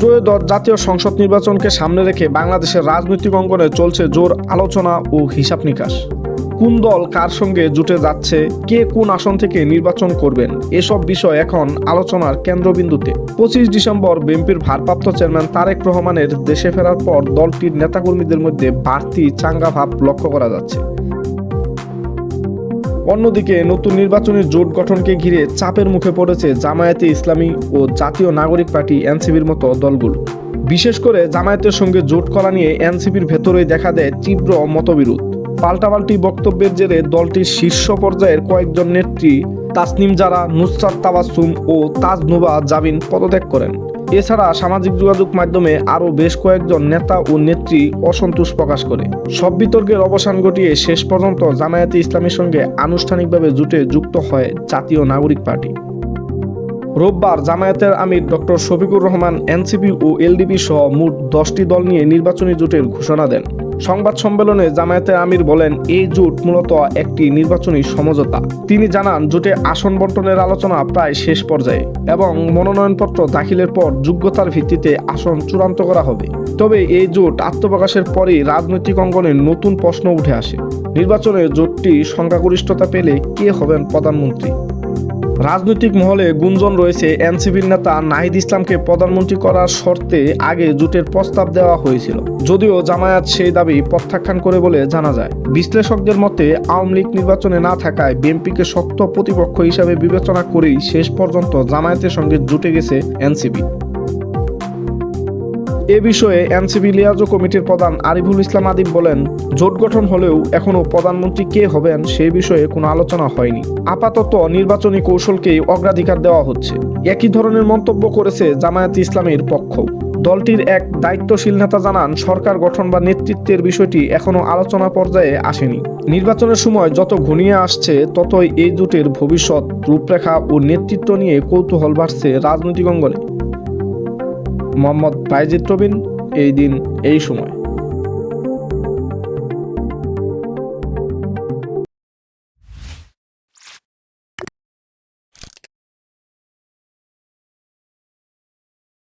ত্রয়োদশ জাতীয় সংসদ নির্বাচনকে সামনে রেখে বাংলাদেশের রাজনৈতিক অঙ্গনে চলছে জোর আলোচনা ও হিসাব নিকাশ। কোন দল কার সঙ্গে জুটে যাচ্ছে, কে কোন আসন থেকে নির্বাচন করবেন, এসব বিষয় এখন আলোচনার কেন্দ্রবিন্দুতে। পঁচিশ ডিসেম্বর বিএনপির ভারপ্রাপ্ত চেয়ারম্যান তারেক রহমানের দেশে ফেরার পর দলটির নেতাকর্মীদের মধ্যে বাড়তি চাঙ্গা ভাব লক্ষ্য করা যাচ্ছে। অন্যদিকে নতুন নির্বাচনী জোট গঠনকে ঘিরে চাপের মুখে পড়েছে জামায়াতে ইসলামী ও জাতীয় নাগরিক পার্টি এনসিবির মতো দলগুলো। বিশেষ করে জামায়াতের সঙ্গে জোট করা নিয়ে এনসিপির ভেতরেই দেখা দেয় তীব্র মতবিরোধ। পাল্টাপাল্টি বক্তব্যের জেরে দলটির শীর্ষ পর্যায়ের কয়েকজন নেত্রী তাসনিম জারা, নুসরাত তাবাসুম ও তাজ নুবা জাবিন পদত্যাগ করেন। এছাড়া সামাজিক যোগাযোগ মাধ্যমে আরও বেশ কয়েকজন নেতা ও নেত্রী অসন্তোষ প্রকাশ করে। সব বিতর্কের অবসান ঘটিয়ে শেষ পর্যন্ত জামায়াতে ইসলামের সঙ্গে আনুষ্ঠানিকভাবে জুটে যুক্ত হয় জাতীয় নাগরিক পার্টি। রোববার জামায়াতের আমির ডক্টর শফিকুর রহমান, এনসিপি ও এলডিপি সহ মোট দশটি দল নিয়ে নির্বাচনী জোটের ঘোষণা দেন। সংবাদ সম্মেলনে জামায়াতের আমির বলেন, এই জোট মূলত একটি নির্বাচনী সমঝোতা। তিনি জানান, জোটে আসন বন্টনের আলোচনা প্রায় শেষ পর্যায়ে এবং মনোনয়নপত্র দাখিলের পর যোগ্যতার ভিত্তিতে আসন চূড়ান্ত করা হবে। তবে এই জোট আত্মপ্রকাশের পরেই রাজনৈতিক অঙ্গনে নতুন প্রশ্ন উঠে আসে। নির্বাচনে জোটটি সংখ্যাগরিষ্ঠতা পেলে কে হবেন প্রধানমন্ত্রী? রাজনৈতিক মহলে গুঞ্জন রয়েছে এনসিপির নেতা নাহিদ ইসলামকে প্রধানমন্ত্রী করার শর্তে আগে জোটের প্রস্তাব দেওয়া হয়েছিল। যদিও জামায়াত সেই দাবি প্রত্যাখ্যান করে বলে জানা যায়। বিশ্লেষকদের মতে, আওয়ামী লীগ নির্বাচনে না থাকায় বিএনপিকে শক্ত প্রতিপক্ষ হিসাবে বিবেচনা করেই শেষ পর্যন্ত জামায়াতের সঙ্গে জুটে গেছে এনসিপি। এ বিষয়ে এনসিবি লিয়াজো কমিটির প্রধান আরিফুল ইসলাম আদিব বলেন, জোট গঠন হলেও এখনও প্রধানমন্ত্রী কে হবেন সে বিষয়ে কোনো আলোচনা হয়নি। আপাতত নির্বাচনী কৌশলকেই অগ্রাধিকার দেওয়া হচ্ছে। একই ধরনের মন্তব্য করেছে জামায়াত ইসলামের পক্ষ। দলটির এক দায়িত্বশীল নেতা জানান, সরকার গঠন বা নেতৃত্বের বিষয়টি এখনও আলোচনা পর্যায়ে আসেনি। নির্বাচনের সময় যত ঘনিয়ে আসছে, ততই এই জোটের ভবিষ্যৎ, রূপরেখা ও নেতৃত্ব নিয়ে কৌতূহল বাড়ছে রাজনৈতিক অঙ্গনে। মোহাম্মদ বাইজিদ প্রবীণ এই দিন এই সময়।